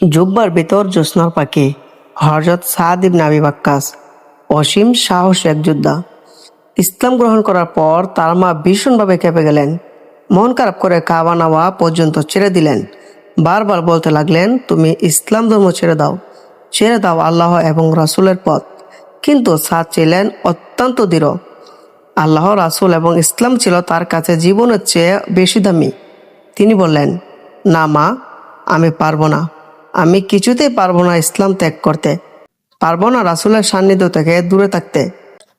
জুব্বার ভিতর জ্যোৎস্নার পাখি হরজত সাদ ইবনে আবি বাক্কাস, অসীম সাহস এক যোদ্ধা। ইসলাম গ্রহণ করার পর তার মা ভীষণভাবে কেঁপে গেলেন, মন খারাপ করে খাওয়া নাওয়া পর্যন্ত ছেড়ে দিলেন। বারবার বলতে লাগলেন, তুমি ইসলাম ধর্ম ছেড়ে দাও ছেড়ে দাও আল্লাহ এবং রাসূলের পথ। কিন্তু সাদ ছিলেন অত্যন্ত দৃঢ়। আল্লাহ, রাসূল এবং ইসলাম ছিল তার কাছে জীবনের চেয়ে বেশি দামি। তিনি বললেন, না মা, আমি পারব না। আমি কিছুতেই পারব না ইসলাম ত্যাগ করতে। পারব না রাসুলের সান্নিধ্য থেকে দূরে থাকতে।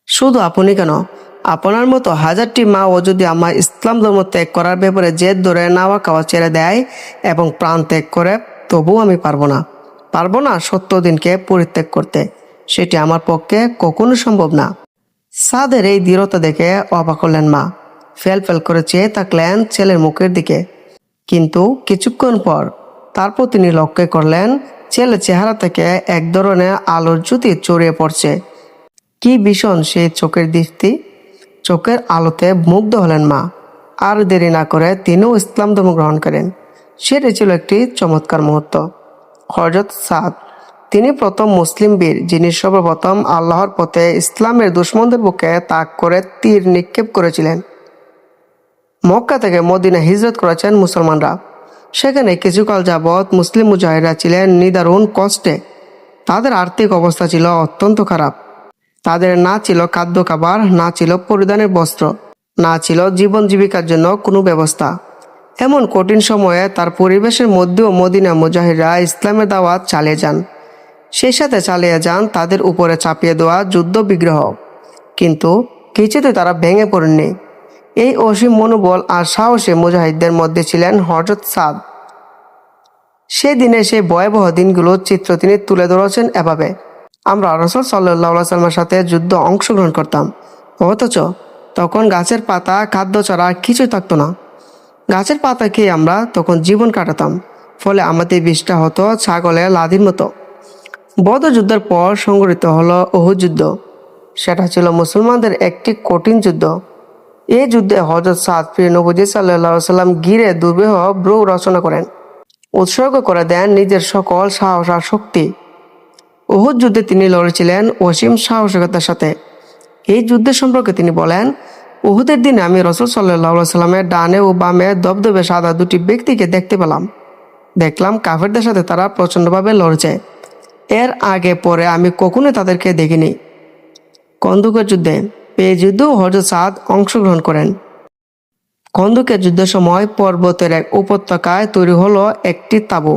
শুধু আপনি কেন? আপনার মতো হাজারটি মা ও যদি আমার ইসলাম ধর্ম ত্যাগ করার ব্যাপারে জেদ ধরে নাওয়া খাওয়া ছেড়ে দেয় এবং প্রাণ ত্যাগ করে, তবুও আমি পারব না। পারব না সত্য দিনকে পরিত্যাগ করতে। সেটি আমার পক্ষে কখনো সম্ভব না। সাদের এই দৃঢ়তা দেখে অবাক হলেন মা। ফেল ফেল করে চেয়ে থাকলেন ছেলের মুখের দিকে। কিন্তু কিছুক্ষণ পর তারপর তিনি লক্ষ্য করলেন ছেলে চেহারা থেকে এক ধরনের আলোর জ্যোতি চড়িয়ে পড়ছে। কি ভীষণ সেই চোখের দৃষ্টি। চোখের আলোতে মুগ্ধ হলেন মা। আর দেরি না করে তিনিও ইসলাম ধর্ম গ্রহণ করেন। সেটি ছিল একটি চমৎকার মুহূর্ত। হজরত সাদ, তিনি প্রথম মুসলিম বীর, যিনি সর্বপ্রথম আল্লাহর পথে ইসলামের দুশ্মনদের বুকে তাক করে তীর নিক্ষেপ করেছিলেন। মক্কা থেকে মদিনা হিজরত করেছেন মুসলমানরা। সেখানে কিছুকাল যাবৎ মুসলিম মুজাহিরা ছিলেন নিদারুণ কষ্টে। তাদের আর্থিক অবস্থা ছিল অত্যন্ত খারাপ। তাদের না ছিল খাদ্য খাবার, না ছিল পরিধানের বস্ত্র, না ছিল জীবন জীবিকার জন্য কোনো ব্যবস্থা। এমন কঠিন সময়ে তার পরিবেশের মধ্যেও মদিনা মুজাহিরা ইসলামের দাওয়াত চালিয়ে যান। সেই সাথে চালিয়ে যান তাদের উপরে চাপিয়ে দেওয়া যুদ্ধ বিগ্রহ কিন্তু কিছুতে তারা ভেঙে পড়েননি। এই অসীম মনোবল আর সাহসে মুজাহিদদের মধ্যে ছিলেন হজরত সাদ। সেদিনে সেই ভয়াবহ দিনগুলোর চিত্র তিনি তুলে ধরেছেন এভাবে। আমরা রসল সাল্লাহ সাল্লামের সাথে যুদ্ধ অংশগ্রহণ করতাম। অথচ তখন গাছের পাতা, খাদ্য ছাড়া কিছুই থাকতো না। গাছের পাতা খেয়ে আমরা তখন জীবন কাটাতাম, ফলে আমাদের বিষটা হতো ছাগলের লাদির মতো। বদ যুদ্ধের পর সংগঠিত হলো অহুদ যুদ্ধ। সেটা ছিল মুসলমানদের একটি কঠিন যুদ্ধ। এই যুদ্ধে হজরত সাদ ফির নবজি সাল্লাহ সাল্লাম গিরে দুর্বিহ ব্রু রচনা করেন। উৎসর্গ করে দেন নিজের সকল সাহস আর শক্তি। উহুদ যুদ্ধে তিনি লড়েছিলেন অসীম সাহসিকতার সাথে। এই যুদ্ধের সম্পর্কে তিনি বলেন, উহুদের দিনে আমি রসুল সাল্লাহ সাল্লামের ডানে ও বামে দবদবে সাদা দুটি ব্যক্তিকে দেখতে পেলাম। দেখলাম কাফেরদের সাথে তারা প্রচণ্ডভাবে লড়ছে। এর আগে পরে আমি কখনোই তাদেরকে দেখিনি। কন্দুকের যুদ্ধে এই যুদ্ধ হজরত সাদ অংশগ্রহণ করেন। খন্দকের যুদ্ধের সময় পর্বতের এক উপত্যকায় তৈরি হলো একটি তাঁবু।